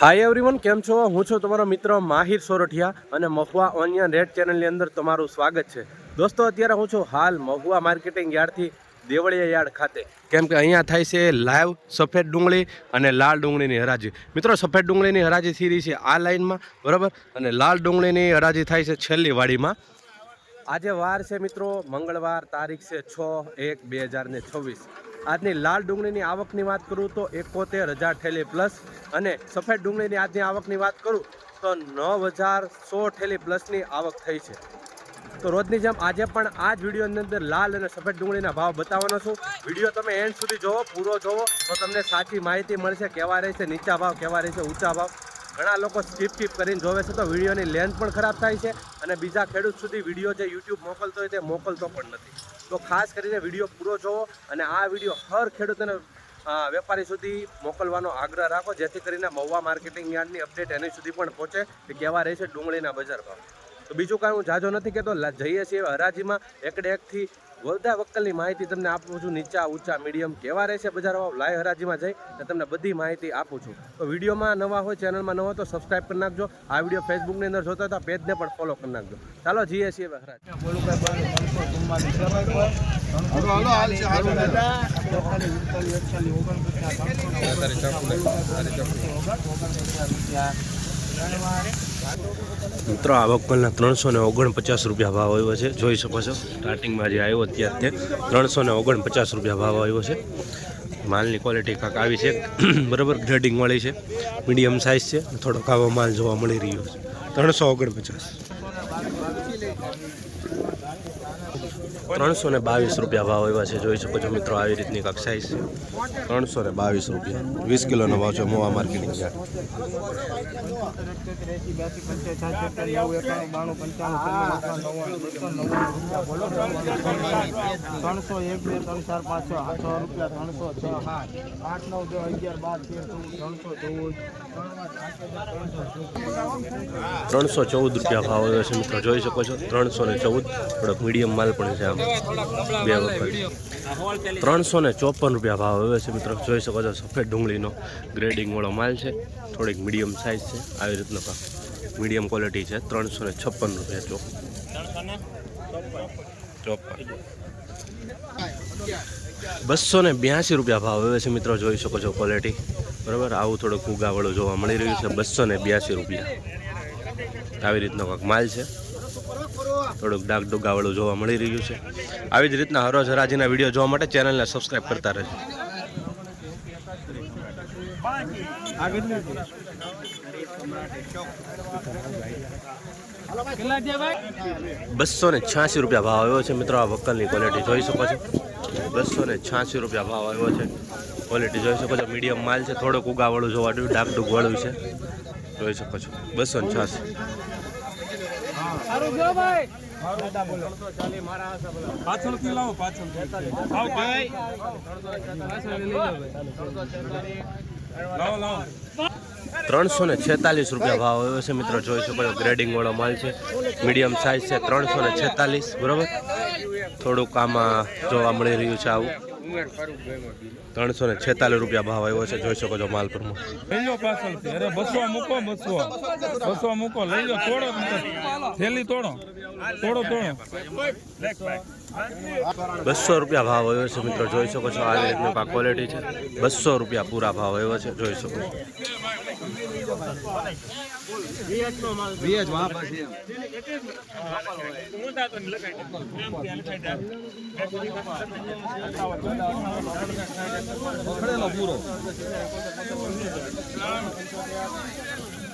Hi everyone કેમ છો? હું છું તમારો મિત્ર માહિર સોરઠિયા અને મહુવા ઓનિયન રેડ ચેનલની અંદર તમારું સ્વાગત છે. દોસ્તો, અત્યારે હું છું હાલ મહુવા માર્કેટિંગ યાર્ડથી દેવળિયા યાર્ડ ખાતે. કેમ કે અહીંયા થાય છે લાઈવ સફેદ ડુંગળી અને લાલ ડુંગળીની હરાજી. મિત્રો, સફેદ ડુંગળીની હરાજી થઈ છે આ લાઇનમાં બરાબર? અને લાલ ડુંગળીની હરાજી થાય છે છેલ્લી વાડીમાં. આજે વાર છે મિત્રો, મંગળવાર તારીખ છે છ એક બે હજાર છવ્વીસ. આજની લાલ ડુંગળીની આવકની વાત કરું તો એકોતેર હજાર ઠેલી પ્લસ અને સફેદ ડુંગળીની આજની આવકની વાત કરું તો નવ હજાર સો ઠેલી પ્લસની આવક થઈ છે. તો રોજની જેમ આજે પણ આ જ વિડીયોની અંદર લાલ અને સફેદ ડુંગળીના ભાવ બતાવવાનો છું. વીડિયો તમે એન્ડ સુધી જોવો, પૂરો જોવો, તો તમને સાચી માહિતી મળશે, કેવા રહેશે નીચા ભાવ, કેવા રહેશે ઊંચા ભાવ. ઘણા લોકો સ્કીપ સ્કીપ કરીને જોવે છે તો વિડીયોની લેન્થ પણ ખરાબ થાય છે અને બીજા ખેડૂત સુધી વીડિયો જે યુટ્યુબ મોકલતો હોય તે મોકલતો પણ નથી. તો ખાસ કરીને વીડિયો પૂરો જોવો અને આ વીડિયો હર ખેડૂતને વેપારી સુધી મોકલવાનો આગ્રહ રાખો. જેથી કરીને મહુવા માર્કેટિંગ યાર્ડની અપડેટ એની સુધી પણ પહોંચે કે કેવા રહેશે ડુંગળીના બજાર ભાવ. તો બીજું કાંઈ હું જાજો નથી કહેતો જઈએ છીએ હરાજીમાં. એકડે એકથી બધા વક્કલની માહિતી તમને આપું છું. નીચા ઊંચા મીડિયમ કેવા રહેશે બજાર? ભાવ લાઈવ હરાજીમાં જઈ અને તમને બધી માહિતી આપું છું. તો વિડીયોમાં નવા હોય ચેનલમાં નવા હોય તો સબસ્ક્રાઈબ કરી નાખજો. આ વીડિયો ફેસબુકની અંદર જોતા હતા પેજને પણ ફોલો કરી નાખજો. ચાલો જઈએ છીએ હરાજ મિત્રો, આ વકલના ત્રણસો ને ઓગણપચાસ રૂપિયા ભાવ આવ્યો છે. જોઈ શકો છો સ્ટાર્ટિંગમાં જે આવ્યો અત્યારે તે ત્રણસો ને ઓગણપચાસ રૂપિયા ભાવ આવ્યો છે. માલની ક્વોલિટી કાંક આવી છે. બરાબર ગ્રેડિંગ મળી છે. મીડિયમ સાઇઝ છે. થોડોક આવો માલ જોવા મળી રહ્યો છે. ત્રણસો ઓગણપચાસ. ત્રણસો ને બાવીસ રૂપિયા ભાવ એવા છે જોઈ શકો છો મિત્રો આવી રીતની કાંક છે. ત્રણસો ને બાવીસ રૂપિયા. વીસ કિલોનો ભાવ છે મોવા માર્કેટિંગ ત્રણસો એક બે ત્રણ ચાર પાંચ છ આઠ છ રૂપિયા ત્રણસો છ આઠ. આઠ નવ દસ અગિયાર બાર તેર ચૌદ ત્રણસો ચૌદ. ત્રણસો ચૌદ રૂપિયા ભાવ આવ્યો છે મિત્રો. જોઈ શકો છો, ત્રણસો ને ચૌદ થોડોક મીડિયમ માલ પણ છે આમ. બે વખત. ત્રણસો ને ચોપન રૂપિયા ભાવ આવ્યો છે મિત્રો. જોઈ શકો છો, સફેદ ડુંગળીનો ગ્રેડિંગ વાળો માલ છે. થોડીક મીડિયમ સાઇઝ છે. આવી રીતનો ભાવ. મીડિયમ ક્વોલિટી છે. ત્રણસો ને છપ્પન રૂપિયા ચોપ. ચોપન. બસો ને બ્યાસી રૂપિયા ભાવ આવે છે મિત્રો. જોઈ શકો છો ક્વોલિટી બરાબર? આવું થોડુંક ઉગાવાળું જોવા મળી રહ્યું છે. બસો ને બ્યાસી રૂપિયા. આવી રીતનો કંઈક માલ છે. થોડુંક ડાક ડુગાવાળું જોવા મળી રહ્યું છે. આવી જ રીતના હરોજ હરાજીના વીડિયો જોવા માટે ચેનલને સબસ્ક્રાઈબ કરતા રહેજો. બસો ને છ્યાસી રૂપિયા ભાવ આવ્યો છે મિત્રો આ વકલની ક્વોલિટી જોઈ શકો છો. બસો ને છ્યાસી રૂપિયા ભાવ આવ્યો છે. ક્વોલિટી જોઈ શકો છો. મીડિયમ માલ છે થોડોક ઉગાવાળું જોવા મળ્યું ડાક ડુક વાળું છે. જોઈ શકો છો. બસો ને છ્યાસી પાછળથી લાવો પાછળથી ભાઈ. લાવો લાવો. ત્રણસો ને છેતાલીસ રૂપિયા ભાવ આવ્યો છે મિત્રો, જોઈ શકો છો ગ્રેડિંગ વાળો માલ છે. મીડિયમ સાઇઝ છે ત્રણસો ને છેતાલીસ, બરોબર? થોડુંક આમાં જોવા મળી રહ્યું છે આવું. ત્રણસો ને છેતાલીસ રૂપિયા ભાવ આવ્યો છે, જોઈ શકો છો માલ પર લઈ લો પાછળથી અરે બસો મૂકો બસો બસો મૂકો. લઈ લો તોડો. થેલી તોડો. તોડો તોડો. બસો રૂપિયા ભાવ આવ્યો છે મિત્રો, જોઈ શકો છો આવી રીતનું પાક ક્વોલિટી છે. બસો રૂપિયા પૂરા ભાવ આવ્યો છે, જોઈ શકો છો.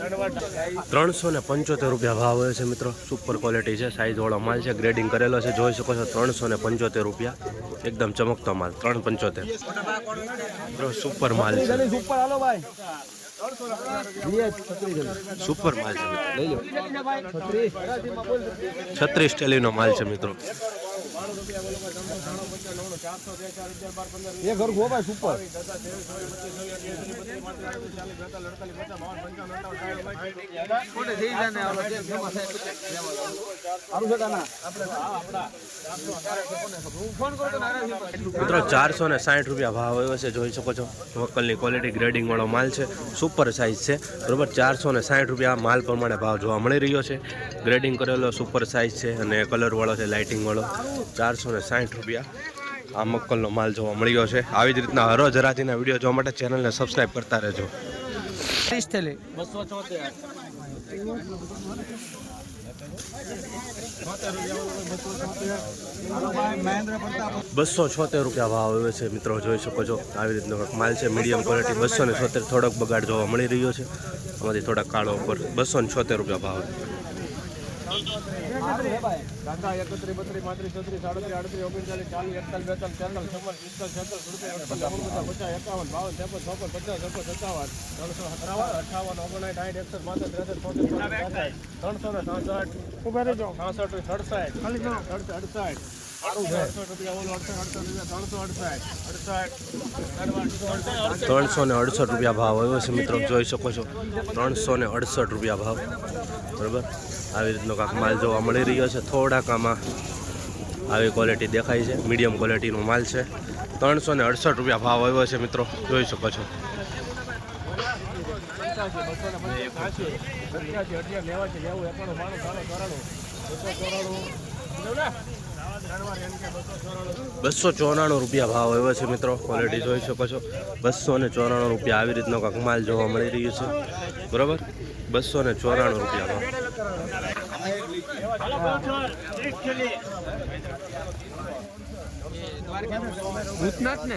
ત્રણસો ને પંચોતેર રૂપિયા ભાવ હોય છે મિત્રો. સુપર ક્વોલિટી છે સાઇઝવાળો માલ છે ગ્રેડિંગ કરેલો છે. જોઈ શકો છો, ત્રણસો ને પંચોતેર રૂપિયા. એકદમ ચમકતો માલ, ત્રણ પંચોતેર. સુપર માલ છે. સુપર માલ છે મિત્રો. છત્રીસ ટેલીનો માલ છે મિત્રો. ભાઈ એ સુપર. મિત્રો ચારસો ને સાઠ રૂપિયા ભાવ આવ્યો છે જોઈ શકો છો. વકલની ક્વોલિટી ગ્રેડિંગ વાળો માલ છે. સુપર સાઇઝ છે. બરોબર? ચારસો ને સાઠ રૂપિયા માલ પ્રમાણે ભાવ જોવા મળી રહ્યો છે. ગ્રેડિંગ કરેલો સુપર સાઇઝ છે અને કલરવાળો છે લાઇટિંગવાળો ચારસો ને સાઠ રૂપિયા આ મક્કલનો માલ જોવા મળ્યો છે. આવી જ રીતના હરોજ હરાજીના વીડિયો જોવા માટે ચેનલને સબસ્ક્રાઈબ કરતા રહેજો. બસો છોતેર રૂપિયા ભાવ આવે છે. મિત્રો, જોઈ શકો છો, આવી રીતનો માલ છે. મીડિયમ ક્વોલિટી બસો ને છોતેર થોડોક બગાડ જોવા મળી રહ્યો છે. આમાંથી થોડાક કાળો ઉપર બસો ને છોતેર રૂપિયા ભાવ. કાકા એકત્રીસ બત્રીસ પાંત્રીસ છત્રીસ સાડત્રીસ ઓગણચાલીસ ચાલીસ એકતાલીસ બેતાલીસ તેતાલીસ ચુમ્માલીસ પિસ્તાલીસ છેતાલીસ રૂપિયા પચાસ પચાસ એકાવન બાવન ત્રેપન ચોપન પચાસ છપ્પન સત્તાવન ત્રણસો સત્તાવન અઠાવન ઓગણસાઠ સાઠ એકસઠ બાસઠ ત્રેસઠ ચોસઠ ત્રણસો ને સાસઠ છાસઠ સડસઠ અડસઠ ત્રણસો ને અડસઠ રૂપિયા ભાવ આવ્યો છે મિત્રો જોઈ શકો છો. ત્રણસો ને અડસઠ રૂપિયા ભાવ. બરાબર? આવી રીતનો કાંક માલ જોવા મળી રહ્યો છે. થોડાક આમાં આવી ક્વોલિટી દેખાય છે. મીડિયમ ક્વોલિટીનો માલ છે. ત્રણસો ને અડસઠ રૂપિયા ભાવ આવ્યો છે મિત્રો જોઈ શકો છો. બસો ચોરાણું રૂપિયા ભાવ એવો છે મિત્રો. ક્વોલિટી જોઈ શકો છો. બસો ને ચોરાણું રૂપિયા આવી રીતનો કાંક માલ જોવા મળી રહ્યું છે. બરાબર? બસો ને ચોરાણું રૂપિયા ભાવ. ભૂતનાથ ને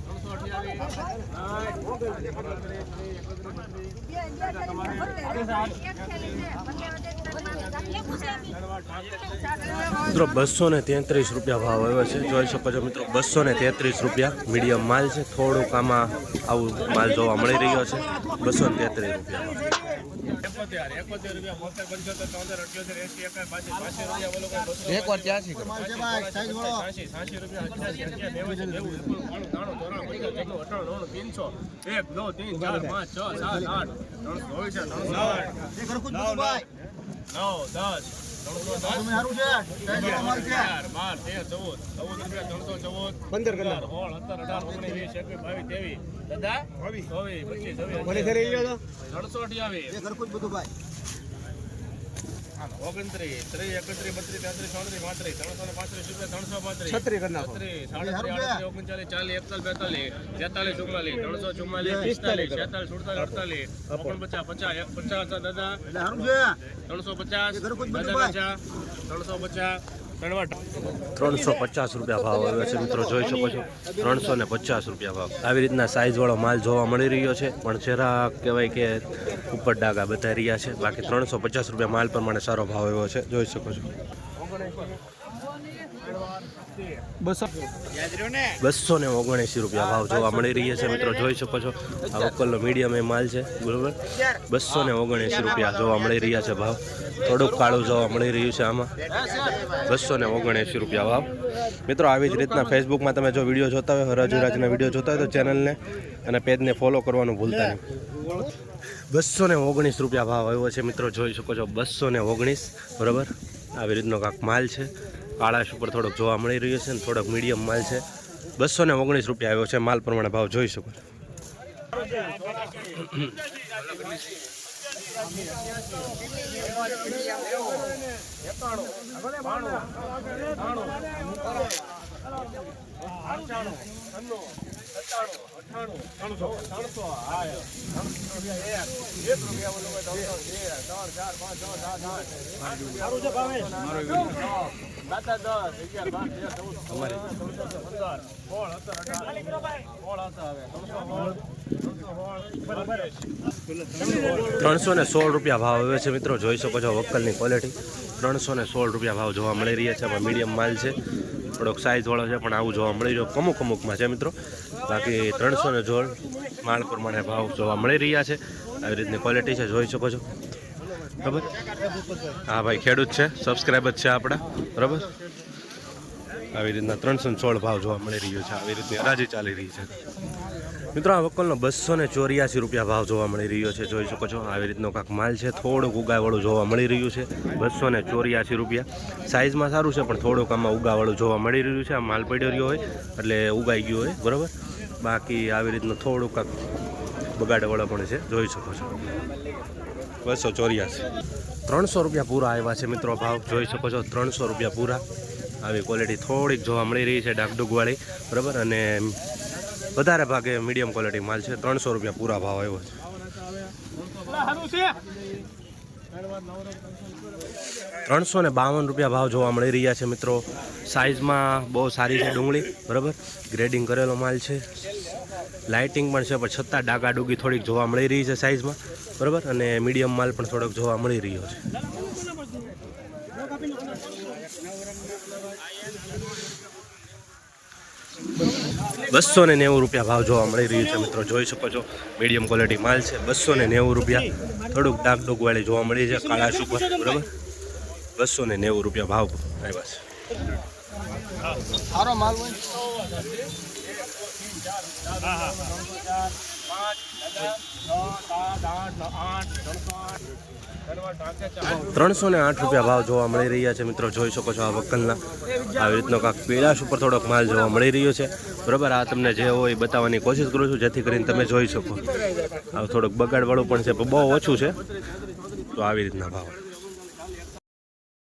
મિત્રો, બસો ને તેત્રીસ રૂપિયા ભાવ આવ્યો છે. જોઈ શકો છો મિત્રો, બસો ને તેત્રીસ રૂપિયા મીડિયમ માલ છે. થોડુંક આમાં આવું માલ જોવા મળી રહ્યો છે. બસો ને તેત્રીસ રૂપિયા. એક વાર ત્યાંસી કરો એક નવ તીન ચાર પાંચ છ સાત આઠ ત્રણસો ઓગણસાઠ, નવ નવ દસ. અગિયાર, બાર ચૌદ ચૌદ રૂપિયા ત્રણસો ચૌદ પંદર સોળ સત્તર અઢાર ઓગણીસ વીસ એકવીસ બાવીસ ત્રેવીસ દાદા ચોવીસ પચીસ છવ્વીસ ત્રણસો અઠ્યાવીસ ઓગણત્રીસ ત્રીસ એકત્રીસ બત્રીસ તેત્રીસ ચોત્રીસ પાંત્રીસ ત્રણસો ને પાંત્રીસ રૂપિયા ત્રણસો પાંત્રીસ. છત્રીસ, સાડત્રીસ, ઓગણચાલીસ, ચાલીસ, એકતાલીસ, બેતાલીસ, તેતાલીસ, ચુમ્માલીસ, ત્રણસો ચુમ્માલીસ, પિસ્તાલીસ, છેતાલીસ, સુડતાલીસ, અડતાલીસ, ઓગણપચાસ, પચાસ, એક પચાસ હતા દાદા ત્રણસો પચાસ દાદા પચાસ, ત્રણસો પચાસ ત્રણસો પચાસ રૂપિયા ભાવ આવ્યો છે મિત્રો, જોઈ શકો છો. ત્રણસો ને પચાસ રૂપિયા ભાવ. આવી રીતના સાઇઝવાળો માલ જોવા મળી રહ્યો છે, પણ જરા કહેવાય કે ઉપર ડાગા બતાવી રહ્યા છે. બાકી ત્રણસો પચાસ રૂપિયા માલ પ્રમાણે સારો ભાવ આવ્યો છે, જોઈ શકો છો. બસો ને ઓગણએંસી રૂપિયા ભાવ જોવા મળી રહ્યા છે મિત્રો, જોઈ શકો છો. આ વકલનો મીડિયમ એ માલ છે, બરોબર? બસો ને ઓગણએંસી રૂપિયા જોવા મળી રહ્યા છે ભાવ. થોડુંક કાળું જોવા મળી રહ્યું છે આમાં. બસો ને ઓગણએંસી રૂપિયા ભાવ. મિત્રો, આવી જ રીતના ફેસબુકમાં તમે જો વીડિયો જોતા હોય, હરાજુરાજના વીડિયો જોતા હોય, તો ચેનલને અને પેજને ફોલો કરવાનું ભૂલતા નહીં. બસો ને ઓગણીસ રૂપિયા ભાવ આવ્યો છે મિત્રો, જોઈ શકો છો. બસો ને ઓગણીસ, બરાબર? આવી રીતનો કાંક માલ છે. કાળાશ ઉપર થોડોક જોવા મળી રહ્યો છે ને થોડોક મીડિયમ માલ છે. બસો ને ઓગણીસ રૂપિયા આવ્યો છે. માલ પ્રમાણે ભાવ જોઈ શકો છો. ત્રણસો ને સોળ રૂપિયા ભાવ આવે છે મિત્રો. જોઈ શકો છો વક્કલની ક્વોલિટી ત્રણસો ને સોળ રૂપિયા ભાવ જોવા મળી રહ્યા છે. આમાં મીડિયમ માલ છે. થોડોક સાઇઝવાળો છે, પણ આવું જોવા મળી રહ્યો. અમુક અમુકમાં છે મિત્રો. બાકી ત્રણસો ને જોડ માળ પ્રમાણે ભાવ જોવા મળી રહ્યા છે. આવી રીતની ક્વોલિટી છે, જોઈ શકો છો. બરાબર? હા ભાઈ, ખેડૂત છે સબસ્ક્રાઈબ જ છે આપણા. બરાબર? આવી રીતના ત્રણસો સોળ ભાવ જોવા મળી રહ્યો છે. આવી રીતની હરાજી ચાલી રહી છે. મિત્રો, આ વકલનો બસો ને ચોર્યાસી રૂપિયા ભાવ જોવા મળી રહ્યો છે. જોઈ શકો છો, આવી રીતનો કાંક માલ છે. થોડુંક ઉગાવાળું જોવા મળી રહ્યું છે. બસો ને ચોર્યાસી રૂપિયા. સાઇઝમાં સારું છે, પણ થોડુંક આમાં ઉગાવાળું જોવા મળી રહ્યું છે. આ માલ પડ્યો રહ્યો હોય, એટલે ઉગાઈ ગયો હોય, બરાબર? બાકી આવી રીતનું થોડુંક કાંક બગાડવાળો પણ છે. જોઈ શકો છો. બસો ચોર્યાસી. ત્રણસો રૂપિયા પૂરા આવ્યા છે મિત્રો ભાવ. જોઈ શકો છો, ત્રણસો રૂપિયા પૂરા. આવી ક્વોલિટી થોડીક જોવા મળી રહી છે ડાકડુગવાળી, બરાબર? અને વધારે ભાગે મીડિયમ ક્વોલિટી માલ છે. ત્રણસો રૂપિયા પૂરા ભાવ આવ્યો છે. ત્રણસો ને બાવન રૂપિયા ભાવ જોવા મળી રહ્યા છે મિત્રો. સાઇઝમાં બહુ સારી છે ડુંગળી, બરાબર? ગ્રેડિંગ કરેલો માલ છે. લાઇટિંગ પણ છે, પણ છતાં ડાગા ડુગી થોડીક જોવા મળી રહી છે સાઇઝમાં બરાબર? અને મીડિયમ માલ પણ થોડોક જોવા મળી રહ્યો છે. બસો ને નેવું રૂપિયા ભાવ જોવા મળી રહ્યું છે મિત્રો. જોઈ શકો છો મીડિયમ ક્વોલિટી માલ છે. બસો ને નેવું રૂપિયા. થોડુંક ડાક ડુક વાળી જોવા મળી છે, કાળા સુપર બરાબર? બસો ને નેવું રૂપિયા ભાવ આવ્યા છે. ત્રણસો ને આઠ રૂપિયા ભાવ જોવા મળી રહ્યા છે. મિત્રો, જોઈ શકો છો આ વકલના આવી રીતનો કાંક પીળાશ ઉપર થોડોક માલ જોવા મળી રહ્યો છે. બરાબર, આ તમને જે હોય બતાવવાની કોશિશ કરું છું, જેથી કરીને તમે જોઈ શકો. આ થોડોક બગાડવાળું પણ છે બહુ ઓછું છે. તો આવી રીતના ભાવ.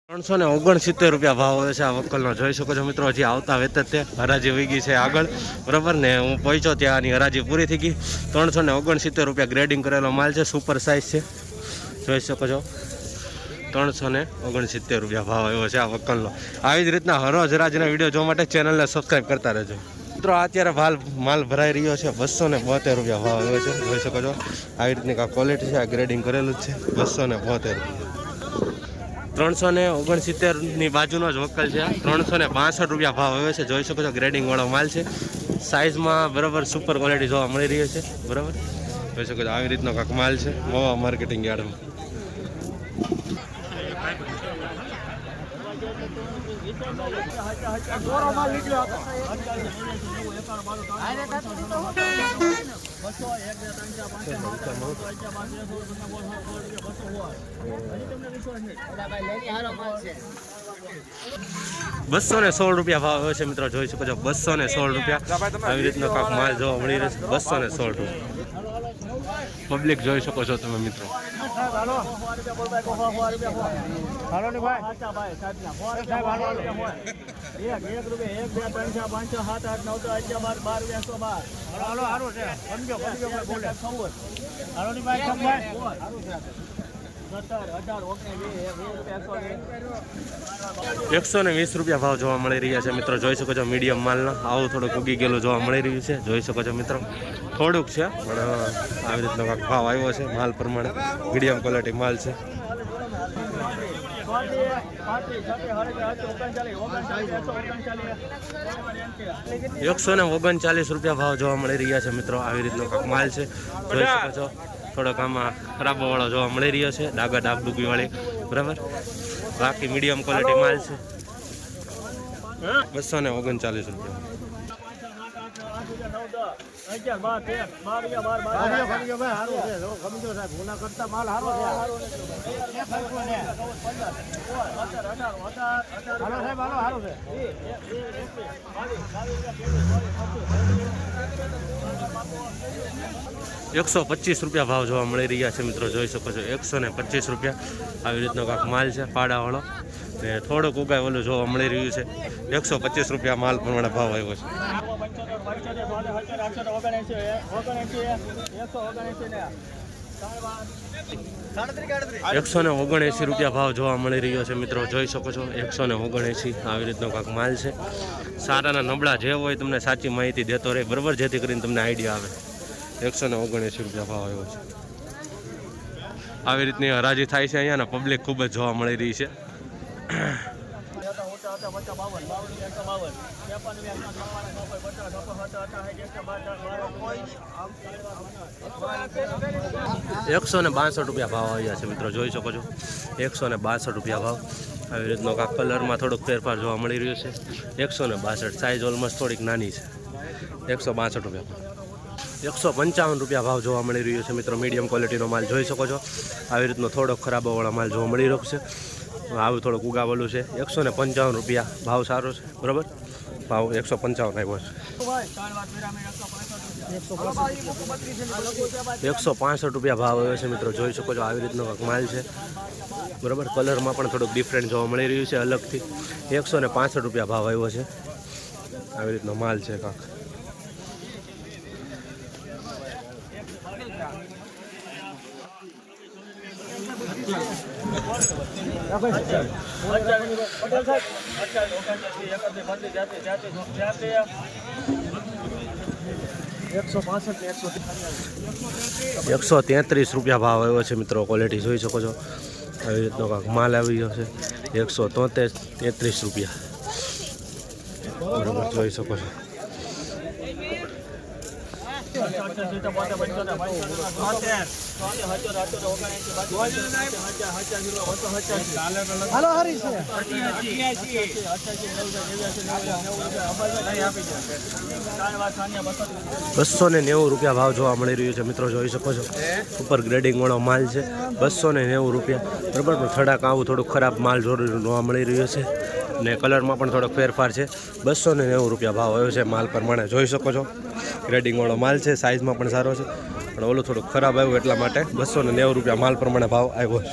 ત્રણસો ને ઓગણસિત્તેર રૂપિયા ભાવ હોય છે આ વકલનો જોઈ શકો છો મિત્રો, હજી આવતા વેત તે હરાજી વીગી છે આગળ. બરાબર ને, હું પહોંચ્યો ત્યાં, આની હરાજી પૂરી થઈ ગઈ. ત્રણસો ને ઓગણસિત્તેર રૂપિયા ગ્રેડિંગ કરેલો માલ છે સુપર સાઇઝ છે. જોઈ શકો છો. ત્રણસો ને ઓગણસિત્તેર રૂપિયા ભાવ આવ્યો છે આ વકલનો આવી જ રીતના હરોજ રાજના વીડિયો જોવા માટે ચેનલને સબસ્ક્રાઈબ કરતા રહેજો. મિત્રો અત્યારે માલ માલ ભરાઈ રહ્યો છે. બસો ને બોતેર રૂપિયા ભાવ આવ્યો છે. જોઈ શકો છો. આવી રીતની કાંઈ ક્વોલિટી છે, આ ગ્રેડિંગ કરેલું જ છે. બસો ને બોતેર ત્રણસો ને ઓગણસિત્તેરની બાજુનો જ વકલ છે ત્રણસો ને બાસઠ રૂપિયા ભાવ આવ્યો છે. જોઈ શકો છો ગ્રેડિંગ વાળો માલ છે. સાઇઝમાં બરાબર સુપર ક્વોલિટી જોવા મળી રહી છે. બરાબર? જોઈ શકો છો, આવી રીતનો કાંક માલ છે. મોવા માર્કેટિંગ યાર્ડમાં. બસો ને સોળ રૂપિયા ભાવ આવ્યો છે મિત્રો જોઈ શકો છો બસો ને સોળ રૂપિયા. આવી રીતનો કાંક માલ જોવા મળી રહ્યો છે બસો ને સોળ રૂપિયા. પબ્લિક જોઈ શકો છો તમે મિત્રો. હાલો ને ભાઈ. સાહેબ હાલો એક એક રૂપિયા એક બે ત્રણ ચાર પાંચ છ સાત આઠ નવ દસ અગિયાર બાર બાર વીસ સો બાર. હાલો હાલો છે. સમજો સમજો ભાઈ બોલે. હાલો ને ભાઈ સમ ભાઈ? સત્તર અઢાર ઓગણીસ વીસ વીસ રૂપિયા એકસો ને વીસ રૂપિયા ભાવ જોવા મળી રહ્યા છે મિત્રો. જોઈ શકો છો મીડિયમ માલના. આવું થોડુંક ઉગી ગયેલું જોવા મળી રહ્યું છે. જોઈ શકો છો મિત્રો. થોડુંક છે પણ આવી રીતનો ભાવ આવ્યો છે. માલ પ્રમાણે મીડિયમ ક્વોલિટી માલ છે. એકસો ને ઓગણચાલીસ રૂપિયા ભાવ જોવા મળી રહ્યા છે મિત્રો. આવી રીતનો કાંક માલ છે. જોઈ શકો છો. થોડોક આમાં ખરાબો વાળો જોવા મળી રહ્યો છે. ડાગા ડૂબી વાળી બરાબર? બાકી મીડિયમ ક્વોલિટી માલ છે. બસો ને ઓગણચાલીસ રૂપિયા. અગિયાર બાર તેર બાર અગિયાર બાર બાર. ખમી ગયો ભાઈ હારો છે. જો ખમી સાહેબ ગુના કરતા માલ હારો છે. હાલો સાહેબ હાલો હારો છે. એકસો પચીસ રૂપિયા ભાવ જોવા મળી રહ્યા છે મિત્રો જોઈ શકો છો. એકસો ને પચીસ રૂપિયા આવી રીતનો કાંક માલ છે પાડાવાળો. ને થોડોક ઉગાય જોવા મળી રહ્યું છે. એકસો પચીસ રૂપિયા માલ પ્રમાણે ભાવ આવ્યો છે. ને ઓગણએંસી ઓગણએંસી એકસો ઓગણએંસી ને. એકસો ને ઓગણએંસી રૂપિયા ભાવ જોવા મળી રહ્યો છે મિત્રો જોઈ શકો છો એકસો ને ઓગણએંસી આવી રીતનો કાંક માલ છે. સારાના નબળા જે હોય તમને સાચી માહિતી દેતો રહે બરાબર જેથી કરીને તમને આઈડિયા આવે. એકસો ને ઓગણએંસી રૂપિયા ભાવ આવ્યો છે. આવી રીતની હરાજી થાય છે અહીંયાના પબ્લિક ખૂબ જ જોવા મળી રહી છે. હતા બાર એકસો ને બાસઠ રૂપિયા ભાવ આવ્યા છે મિત્રો, જોઈ શકો છો. એકસો ને બાસઠ રૂપિયા ભાવ. આવી રીતનો આ કલરમાં થોડોક ફેરફાર જોવા મળી રહ્યો છે. એકસો ને બાસઠ સાઇઝ ઓલમોસ્ટ થોડીક નાની છે. એકસો બાસઠ રૂપિયા એકસો પંચાવન રૂપિયા ભાવ જોવા મળી રહ્યો છે મિત્રો મીડિયમ ક્વોલિટીનો માલ જોઈ શકો છો. આવી રીતનો થોડોક ખરાબોવાળો માલ જોવા મળી રહ્યો છે. આવું થોડુંક ઉગાવેલું છે. એકસો ને પંચાવન રૂપિયા ભાવ સારો છે. બરાબર? ભાવ એકસો પંચાવન આવ્યો છે. એકસો પાસઠ રૂપિયા ભાવ આવ્યો છે મિત્રો. જોઈ શકો છો આવી રીતનો માલ છે. બરાબર? કલરમાં પણ થોડુંક ડિફરન્ટ જોવા મળી રહ્યું છે અલગથી. એકસો ને પાસઠ રૂપિયા ભાવ આવ્યો છે. આવી રીતનો માલ છે કાંક. એકસો તેત્રીસ રૂપિયા ભાવ આવ્યો છે મિત્રો ક્વોલિટી જોઈ શકો છો. આવી રીતનો કાંક માલ આવી ગયો છે. એકસો તોતેર, તેત્રીસ રૂપિયા. બરાબર, જોઈ શકો છો. હાલો હરી બસો ને નેવું રૂપિયા ભાવ જોવા મળી રહ્યું છે. મિત્રો જોઈ શકો છો. સુપર ગ્રેડિંગ વાળો માલ છે. બસો ને નેવું રૂપિયા. બરાબર પણ થોડાક આવું થોડુંક ખરાબ માલ જોવા મળી રહ્યો છે. ને કલરમાં પણ થોડોક ફેરફાર છે. બસો ને નેવું રૂપિયા ભાવ આવ્યો છે માલ પ્રમાણે. જોઈ શકો છો. ગ્રેડિંગવાળો માલ છે સાઇઝમાં પણ સારો છે. પણ ઓલું થોડુંક ખરાબ આવ્યું એટલા માટે બસો ને નેવું રૂપિયા માલ પ્રમાણે ભાવ આવ્યો છે.